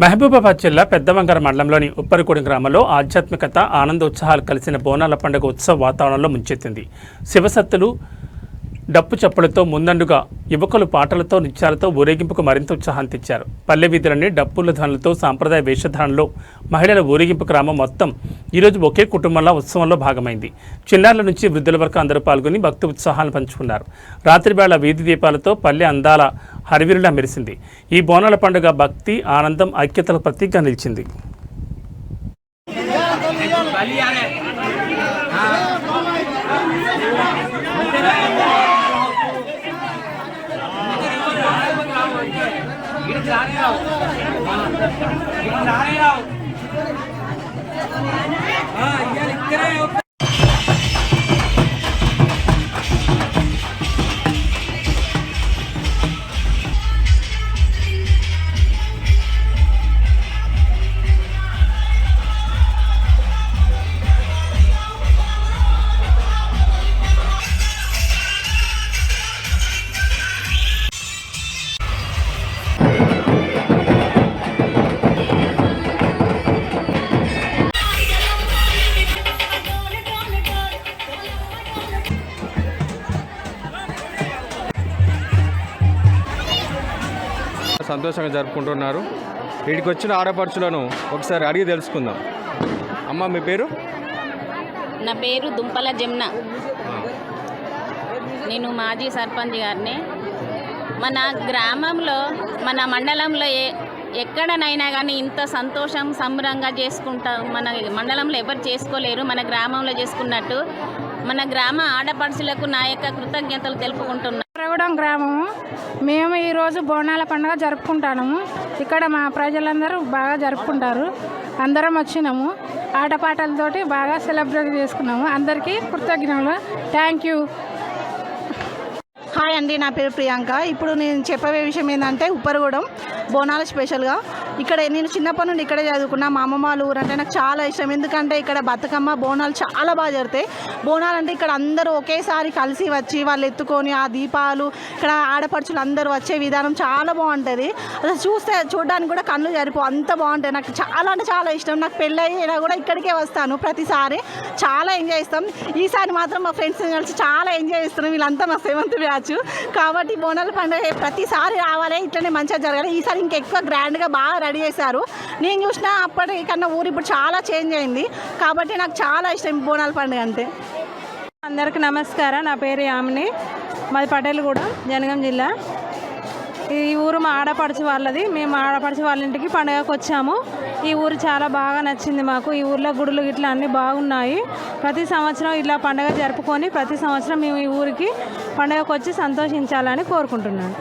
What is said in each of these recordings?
మహబూబాబాద్ జిల్లా పెద్దవంగర మండలంలోని ఉప్పరికూడి గ్రామంలో ఆధ్యాత్మికత ఆనందోత్సాహాలు కలిసిన బోనాల పండుగ ఉత్సవ వాతావరణంలో ముంచెత్తింది. శివసత్తులు డప్పు చప్పులతో ముందండుగా యువకులు పాటలతో నృత్యాలతో ఊరేగింపుకు మరింత ఉత్సాహం తెచ్చారు. పల్లె వీధులన్నీ డప్పుల ధ్వనులతో సాంప్రదాయ వేషధారణలో మహిళల ఊరేగింపు గ్రామం మొత్తం ఈరోజు ఒకే కుటుంబంలో ఉత్సవంలో భాగమైంది. చిన్నారుల నుంచి వృద్ధుల వరకు అందరూ పాల్గొని భక్తి ఉత్సాహాలను పంచుకున్నారు. రాత్రివేళ వీధి దీపాలతో పల్లె అందాల హరివిరులా మెరిసింది. ఈ బోనాల పండుగ భక్తి ఆనందం ఐక్యతల ప్రతీకగా నిలిచింది. సంతోషంగా జరుపుకుంటున్నారు. వీడికి వచ్చిన ఆడపడుచులను ఒకసారి అడిగి తెలుసుకుందాం. అమ్మ మీ పేరు? నా పేరు దుంపల జమున. నేను మాజీ సర్పంచ్ గారిని. మన గ్రామంలో మన మండలంలో ఏ ఎక్కడనైనా కానీ ఇంత సంతోషం సంబరంగా చేసుకుంటాం మన మండలంలో ఎవరు చేసుకోలేరు మన గ్రామంలో చేసుకున్నట్టు మన గ్రామ ఆడపడుచులకు నా యొక్క కృతజ్ఞతలు తెలుపుకుంటున్నాను ప్రగూడెం గ్రామము మేము ఈరోజు బోనాల పండుగ జరుపుకుంటాము. ఇక్కడ మా ప్రజలందరూ బాగా జరుపుకుంటారు. అందరం వచ్చినాము. ఆటపాటలతోటి బాగా సెలబ్రేట్ చేసుకున్నాము. అందరికీ కృతజ్ఞతలు. Thank you. హాయ్ అండి నా పేరు ప్రియాంక. ఇప్పుడు నేను చెప్పే విషయం ఏంటంటే ఉప్పరగూడెం బోనాల స్పెషల్గా. ఇక్కడ నేను చిన్నప్పటి నుండి ఇక్కడే చదువుకున్నా మా అమ్మమ్మ వాళ్ళ ఊరు అంటే నాకు చాలా ఇష్టం. ఎందుకంటే ఇక్కడ బతుకమ్మ బోనాలు చాలా బాగా జరుగుతాయి. బోనాలు అంటే ఇక్కడ అందరూ ఒకేసారి కలిసి వచ్చి వాళ్ళు ఎత్తుకొని ఆ దీపాలు ఇక్కడ ఆడపడుచులు అందరూ వచ్చే విధానం చాలా బాగుంటుంది. అసలు చూస్తే చూడడానికి కూడా కళ్ళు జరిపో అంత బాగుంటాయి. నాకు చాలా అంటే చాలా ఇష్టం. నాకు పెళ్ళైనా కూడా ఇక్కడికే వస్తాను ప్రతిసారి. చాలా ఎంజాయ్ చేస్తాం. ఈసారి మాత్రం మా ఫ్రెండ్స్ కలిసి చాలా ఎంజాయ్ చేస్తున్నాం. వీళ్ళంతా మా సెవెంత్ బ్యాచ్ కాబట్టి బోనాల పండుగ ప్రతిసారి రావాలి ఇట్లనే మంచిగా జరగాలి. ఈసారి ఇంకెక్కువ గ్రాండ్గా బాగా రెడీ చేశారు. నేను చూసిన అప్పటికన్నా ఊరు ఇప్పుడు చాలా చేంజ్ అయింది. కాబట్టి నాకు చాలా ఇష్టం బోనాల పండుగ అంటే. అందరికీ నమస్కారం. నా పేరు యామిని. మాది కూడా జనగం జిల్లా. ఈ ఊరు మా ఆడపడిచి వాళ్ళది. మేము ఆడపడిచి వాళ్ళ ఇంటికి పండగకు వచ్చాము. ఈ ఊరు చాలా బాగా నచ్చింది మాకు. ఈ ఊర్లో గుడులు ఇట్లా అన్నీ బాగున్నాయి. ప్రతి సంవత్సరం ఇట్లా పండగ జరుపుకొని ప్రతి సంవత్సరం మేము ఈ ఊరికి పండగకు వచ్చి సంతోషించాలని కోరుకుంటున్నాను.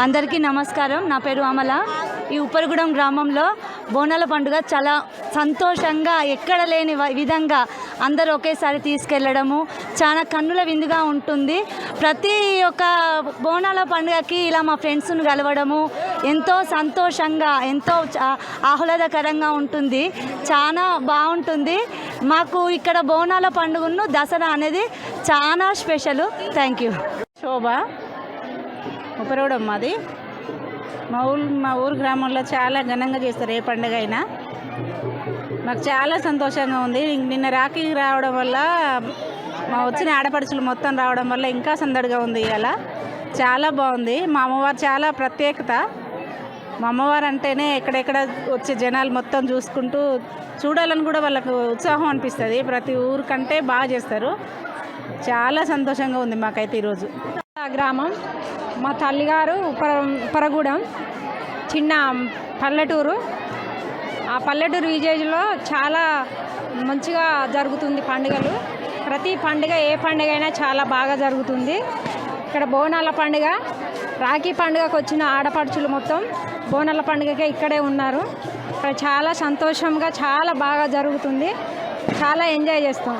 అందరికీ నమస్కారం. నా పేరు అమల. ఈ ఉప్పరగూడెం గ్రామంలో బోనాల పండుగ చాలా సంతోషంగా ఎక్కడ లేని విధంగా అందరూ ఒకేసారి తీసుకెళ్ళడము చాలా కన్నుల విందుగా ఉంటుంది. ప్రతి ఒక్క బోనాల పండుగకి ఇలా మా ఫ్రెండ్స్ను కలవడము ఎంతో సంతోషంగా ఎంతో చా- ఆహ్లాదకరంగా ఉంటుంది. చాలా బాగుంటుంది. మాకు ఇక్కడ బోనాల పండుగను దసరా అనేది చాలా స్పెషల్. Thank you. శోభ ఉపరవడం మాది మా ఊరు మా ఊరు గ్రామంలో చాలా ఘనంగా చేస్తారు ఏ పండుగ అయినా. మాకు చాలా సంతోషంగా ఉంది. నిన్న రాఖీ రావడం వల్ల మా వచ్చిన ఆడపడుచులు మొత్తం రావడం వల్ల ఇంకా సందడిగా ఉంది ఇవాళ. చాలా బాగుంది. మా అమ్మవారు చాలా ప్రత్యేకత. మా అమ్మవారు అంటేనే ఎక్కడెక్కడ వచ్చే జనాలు మొత్తం చూసుకుంటూ చూడాలని కూడా వాళ్ళకు ఉత్సాహం అనిపిస్తుంది. ప్రతి ఊరికంటే బాగా చేస్తారు. చాలా సంతోషంగా ఉంది మాకైతే ఈరోజు గ్రామం. మా తల్లిగారు పర పరగూడెం చిన్న పల్లెటూరు. ఆ పల్లెటూరు విజేజ్లో చాలా మంచిగా జరుగుతుంది పండుగలు. ప్రతి పండుగ ఏ పండుగ అయినా చాలా బాగా జరుగుతుంది. ఇక్కడ బోనాల పండుగ రాఖీ పండుగకు వచ్చిన ఆడపడుచులు మొత్తం బోనాల పండుగకే ఇక్కడే ఉన్నారు. ఇక్కడ చాలా సంతోషంగా చాలా బాగా జరుగుతుంది. చాలా ఎంజాయ్ చేస్తాం.